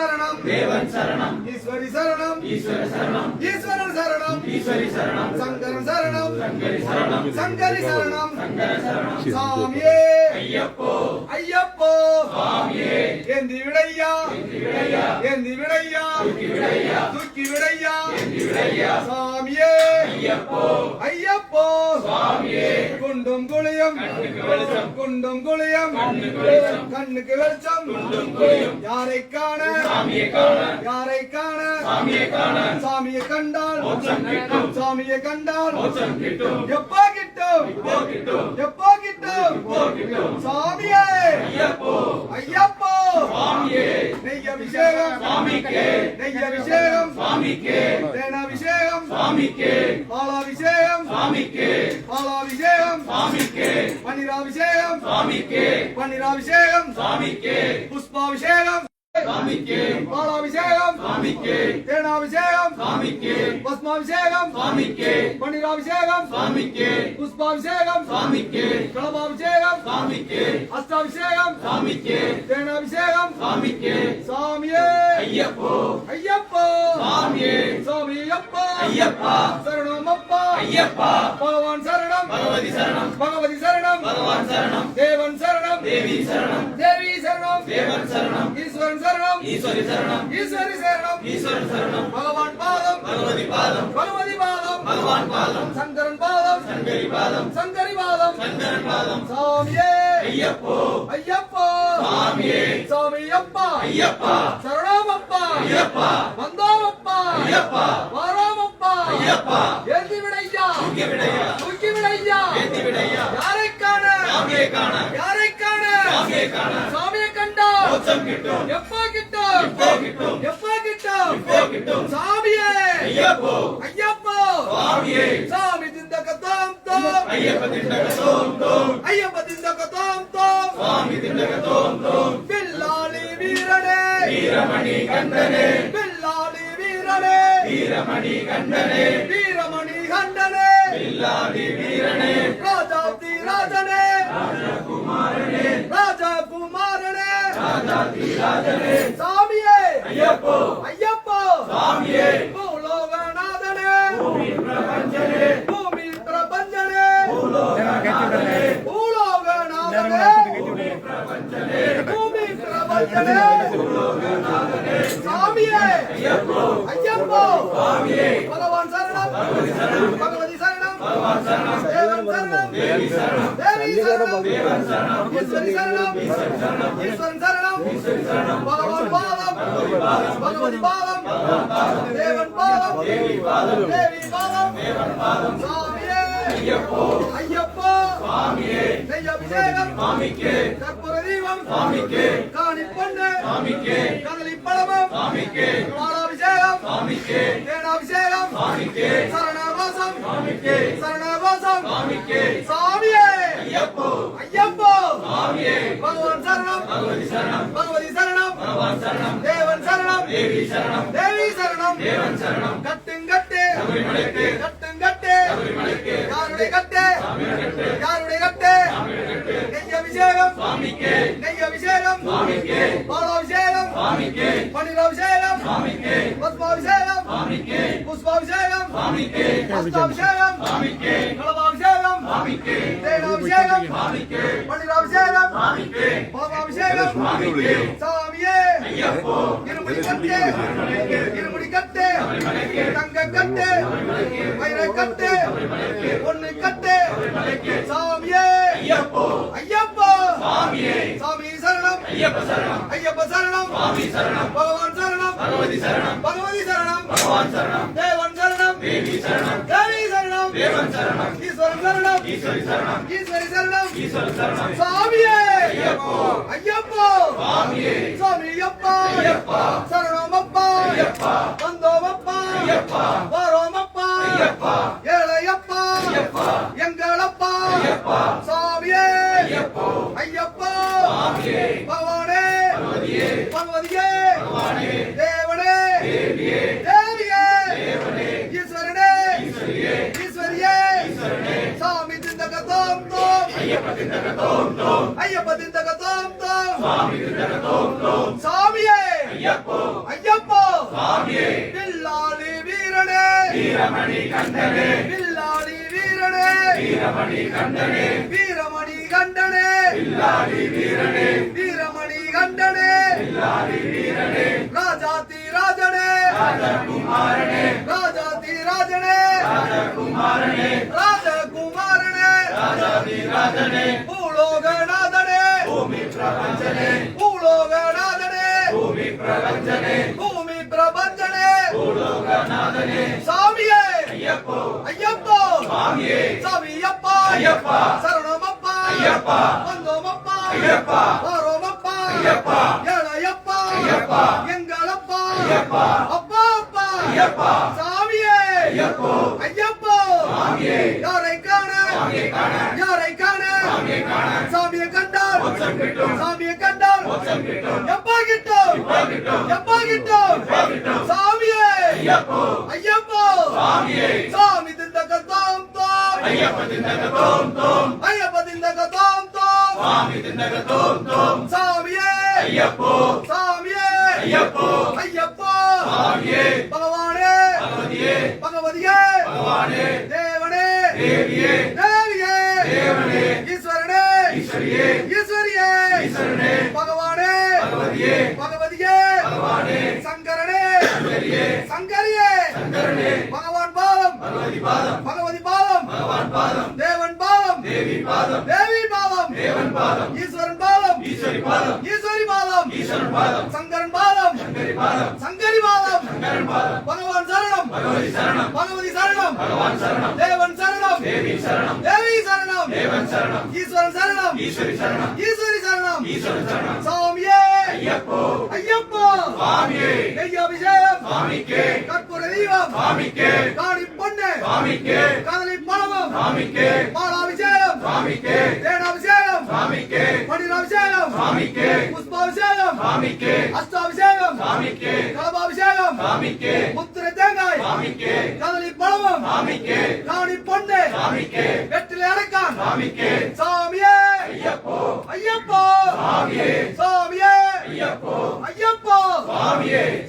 சரணம் தேவன் சரணம் ஈஸ்வரி சரணம் ஈஸ்வர சரணம் ஈஸ்வரன் சரணம் ஈஸ்வரி சரணம் சங்கரன் சரணம் சங்கரி சரணம் சங்கரி சரணம் சங்கர சரணம் சாமியே ஐயப்போ. ஐயப்போ. சுவாமியே ஏந்தி விடையா. விடையா. ஏந்தி விடையா. தூக்கி விடையா. விடையா. சாமியே. ஐயப்போ. ஐயப்போ. சுவாமியே குண்டும் குளியும் குண்டும் குளியும் கண்ணுக்கு வெளிச்சம். கண்ணுக்கு வெளிச்சம். குண்டும் குளியும் யாரை காண? யாரை காண? சாமியை காண. சாமியை கண்டால். சாமியை கண்டால். எப்போ கிட்டும் இப்போ கிட்டும் எப்போ கிட்டும் இப்போ கிட்டும் சாமியே. ஐயப்போ. ஐயப்போ. சுவாமியே நெய் அபிஷேகம் சுவாமிக்கே நெய் அபிஷேகம் தேனாபிஷேகம் பாலாபிஷேகம். பாலாபிஷேகம். பன்னீராபிஷேகம். பன்னீராபிஷேகம். சுவாமிக்கே புஷ்பாபிஷேகம். சுவாமிக்கே பாலாபிஷேகம் சுவாமிக்கே தேனாபிஷேகம் சுவாமிக்கே பஸ்மாபிஷேகம் சுவாமிக்கே பன்னீராபிஷேகம் சுவாமிக்கே புஷ்பாபிஷேகம் சுவாமிக்கே கலபாபிஷேகம் சுவாமிக்கே அஷ்டாபிஷேகம் சுவாமிக்கே தேனாபிஷேகம் சுவாமிக்கே சாமியே ஐயப்போ ஐயப்போ சுவாமியே சாமி அப்பா ஐயப்பா சரணம் அப்பா ஐயப்பா பகவான் சரணம் பகவதி சரணம் பகவதி சரணம் பகவான் சரணம் தேவன் சரணம் தேவி சரணம் தேவி சரணம் தேவன் சரணம். ஈஸ்வரன் சரணம். ஈஸ்வரி சரணம். ஈஸ்வரி சரணம். ஈஸ்வரன் சரணம். பகவான் பாதம். பகவதி பாதம். பகவதி பாதம். பகவான் பாதம். சங்கரன் பாதம். சங்கரி பாதம். சங்கரி பாதம். சங்கரன் பாதம். சாமியே. ஐயப்போ. ஐயப்பா. சுவாமியே சாமி அப்பா ஐயப்பா. சரணம் அப்பா ஐயப்பா. வந்தோம் அப்பா ஐயப்பா. வாரோம் அப்பா ஐயப்பா. ஏந்தி விடையா தூக்கி விடையா தூக்கி விடையா ஏத்தி விடையா யாரை காண? சாமியை காண. யாரை காண? சாமியை காண. சாமியை கண்டா மோட்சம் கிட்டும். எப்போ கிட்டும். இப்போ கிட்டும். எப்போ கிட்டும். இப்போ கிட்டும். சாமியே. ஐயப்போ. ஐயப்பா. சுவாமியே சாமி திண்டக தோம் தோம். ஐயப்ப திண்டக தோம் தோம். ஐயப்ப திண்டக தோம் தோம். சுவாமி திண்டக தோம் தோம். பில்லாளி வீரனே. வீரமணி கண்டனே பில்லாளி வீரனே. வீரமணி கண்டனே வீரமணி கண்டனே இல்லாதி வீரனே. ராஜாதி ராஜனே. குமாரனே ராஜா குமாரனே ராஜாதி ராஜனே சாமியே. ஐயப்போ. ஐயப்பா. சுவாமியே பூலோகநாதனே. பூமி பிரபஞ்சனே. பூமி பிரபஞ்சனே. பூலோகநாதனே. பூலோகநாதனே. பிரபஞ்சனே. பூமி பிரபஞ்சனே. சாமியே. ஐயப்போ. ஐயப்போ. சுவாமியே பகவான் சரணம். பகவதி சரணம். பகவான் சரணம். தேவன் சரணம். தேவி சரணம். சரணம் தேவன் சரணம் ஈஸ்வரி சரணம் ஈஸ்வரன் சரணம் பகவான் பாதம் பகவதி பாதம் தேவன் பாதம் தேவி பாதம் தேவி பாதம் தேவன் பாதம் சாமியே ஐயப்போ ஐயப்போ சுவாமியே நெய் அபிஷேகம் சுவாமிக்கே கற்பூர தீபம் சுவாமிக்கே காணி பொண்ணு சுவாமிக்கே கதலி பழமம் சுவாமிக்கே பாலாபிஷேகம் சுவாமிக்கே தேனாபிஷேகம் சுவாமிக்கே சரணாவாசம் சுவாமிக்கே சரணாவாசம் சுவாமிக்கே சாமியே ஐயப்போ ஐயப்போ சுவாமியே பகவான் சரணம் பகவதி சரணம் பகவதி சரணம் பகவான் சரணம் தேவன் சரணம் தேவி சரணம் தேவி சரணம் தேவன் சரணம் கட்டுங்கட்டு சபரிமலைக்கு கட்டுங்கட்டு சபரிமலைக்கு யாருடைய கட்டு சாமியர்கட்டு யாருடைய கட்டு சாமியர்கட்டு நெய் அபிஷேகம் சுவாமிக்கே நெய் அபிஷேகம் சுவாமிக்கே பாலாபிஷேகம் சுவாமிக்கே பன்னீராபிஷேகம் சுவாமிக்கே பத்மாபிஷேகம் சுவாமிக்கே புஷ்பாபிஷேகம் சுவாமிக்கே அஷ்டாபிஷேகம் சுவாமிக்கே கலபாபிஷேகம் சுவாமிக்கே தேனாபிஷேகம் சாமியே ஐயப்போ இருமுடி கட்டு இருமுடி கட்டு தங்க கட்டு வைர கட்டு பொண்ணு கட்டு சாமியே ஐயப்போ சாமி சரணம் ஐயப்ப சரணம் ஐயப்ப சரணம் சுவாமி சரணம் பகவான் சரணம் பகவதி சரணம் பகவான் சரணம் தேவன் சரணம் தேவி சரணம் சரணம். ஈஸ்வரன் சரணம். ஈஸ்வரி சரணம். ஈஸ்வரி சரணம். ஈஸ்வர சரணம். சாமியே. ஐயப்போ. ஐயப்பா. சுவாமியே சாமி அப்பா ஐயப்பா. சரணம் அப்பா ஐயப்பா. வந்தோம் அப்பா ஐயப்பா. வரோம் அப்பா ஐயப்பா. ஏழையப்பா. ஐயப்பா. எங்களப்பா. ஐயப்பா. சாமியே. ஐயப்போ. ஐயப்பா. சுவாமியே பகவானே பகவதியே பகவதியே பகவானே தேவனே தேவியே தேவியே தேவனே ஈஸ்வரனே ஈஸ்வரியே ஈஸ்வரியே ஈஸ்வரனே சாமி திந்தக தோம் தோம் ஐயப்ப திந்தக தோம் தோம். சாமியே. ஐயப்போ. வில்லாளி வீரனே. வீரமணி கண்டனே. வில்லாளி வீரனே. வீரமணி கண்டனே. வீரமணி கண்டனே. வில்லாளி வீரனே. வீரமணி கண்டனே. வில்லாளி வீரனே. ராஜாதி ராஜனே. ராஜகுமாரனே. ராஜாதி ராஜனே. ராஜகுமாரனே. ராஜகுமாரனே ராஜாதி ராஜனே பூலோகநாதனே பூமி பிரபஞ்சனே பூலோகநாதனே பூமி பிரபஞ்சனே பூமி பிரபஞ்சனே பூலோகநாதனே சாமியே ஐயப்போ ஐயப்போ சுவாமியே சாமியப்பா ஐயப்பா. சரணமப்பா ஐயப்பா. வந்தோமப்பா ஐயப்பா. வாரோமப்பா ஐயப்பா. ஏழையப்பா ஐயப்பா. எங்களப்பா ஐயப்பா. அப்பா அப்பா ஐயப்பா. சாமியே ஐயப்போ. ஐயப்போ சாமியே. யாரை காண சாமியை காண. யாரை காண? சாமியை காண. சாமியை கண்டால். சாமியை கண்டால். எப்பா கிட்டும். எப்பா கிட்டும். சாமியே. ஐயப்போ. சாமி திந்தக தோம் தோம். ஐயப்ப திண்டக தோம் தோம். ஐயப்ப திந்தக தோம் தோம். சுவாமி திண்டக தோம் தோம். சாமியே. ஐயப்போ. சாமியே. ஐயப்போ. ஐயப்போ. சாமியே. பகவானே. பகவதியே. பகவதியே. பகவானே தேவனே தேவியே தேவியே தேவனே ஈஸ்வரனே ஈஸ்வரியே ஈஸ்வரியே ஈஸ்வரனே பகவானே பகவதியே பகவதியே பகவானே சங்கரனே சங்கரியே சங்கரியே சங்கரனே பகவான் பாதம் பகவதி பாதம் பகவதி பாதம் பகவான் பாதம் தேவன் பாதம் தேவி பாதம் தேவி பாதம். ஈஸ்வரன் பாதம். ஈஸ்வரி பாதம். ஈஸ்வரி பாதம். ஈஸ்வரன் பாதம். சங்கரன் பாதம். சங்கரி பாதம். சங்கரி பாதம். சங்கரன் பாதம். பகவான் சரணம். பகவதி சரணம். பகவதி சரணம். பகவான் சரணம். தேவன் சரணம். தேவி சரணம். தேவி சரணம். தேவன் சரணம். ஈஸ்வரன் சரணம். ஈஸ்வரி சரணம். ஈஸ்வரி சரணம். ஈஸ்வரன் சரணம். சாமியே. ஐயப்போ. ஐயப்போ. சுவாமியே. நெய்யாபிஷேகம். சுவாமிக்கே. கற்பூர தீபம் சுவாமிக்கே. காணி பொண்ணு சுவாமிக்கே. காதலி பழமும் சுவாமிக்கே. Yeah.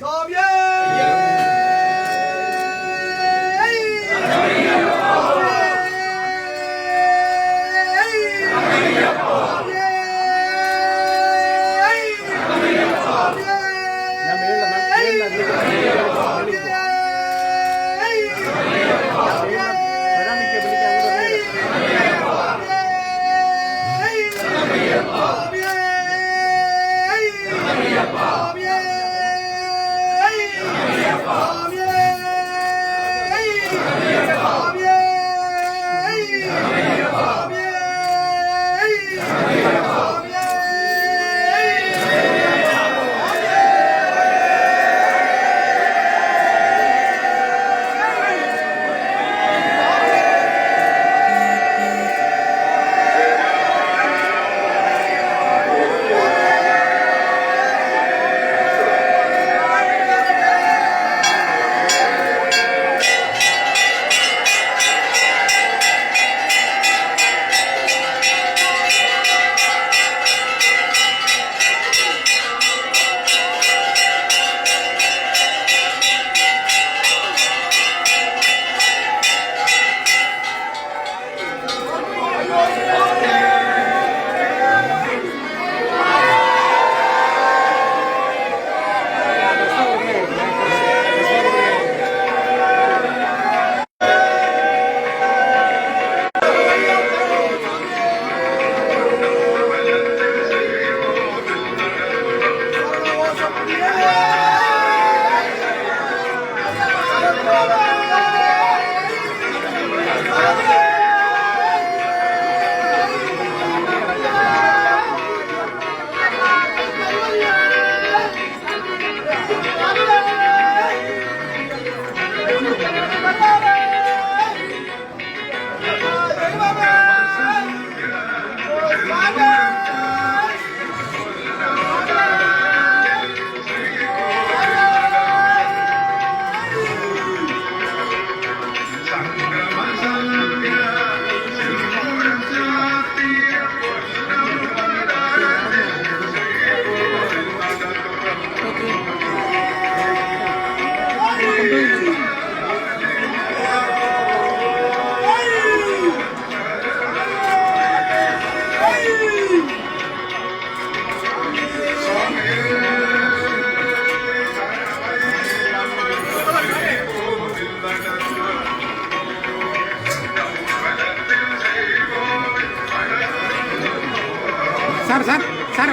Sir sir sir.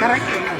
Sir